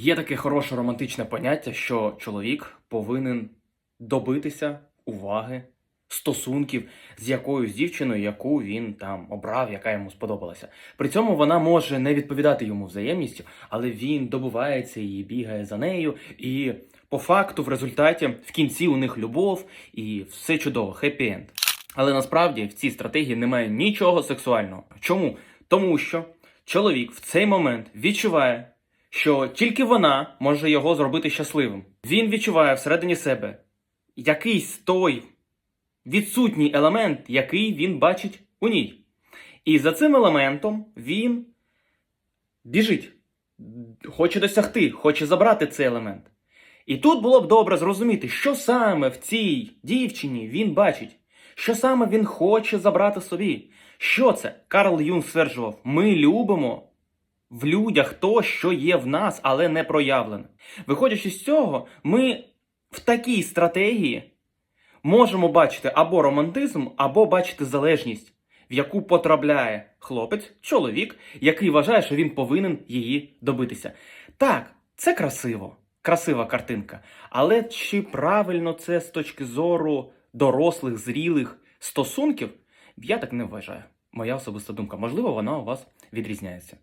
Є таке хороше романтичне поняття, що чоловік повинен добитися уваги, стосунків з якоюсь дівчиною, яку він там обрав, яка йому сподобалася. При цьому вона може не відповідати йому взаємністю, але він добувається її, бігає за нею, і по факту, в результаті, в кінці у них любов і все чудово, хеппі-енд. Але насправді в цій стратегії немає нічого сексуального. Чому? Тому що чоловік в цей момент відчуває, що тільки вона може його зробити щасливим. Він відчуває всередині себе якийсь той відсутній елемент, який він бачить у ній. І за цим елементом він біжить, хоче досягти, хоче забрати цей елемент. І тут було б добре зрозуміти, що саме в цій дівчині він бачить, що саме він хоче забрати собі. Що це? Карл Юнг стверджував: ми любимо в людях то, що є в нас, але не проявлене. Виходячи з цього, ми в такій стратегії можемо бачити або романтизм, або бачити залежність, в яку потрапляє хлопець, чоловік, який вважає, що він повинен її добитися. Так, це красиво, красива картинка. Але чи правильно це з точки зору дорослих, зрілих стосунків? Я так не вважаю. Моя особиста думка. Можливо, вона у вас відрізняється.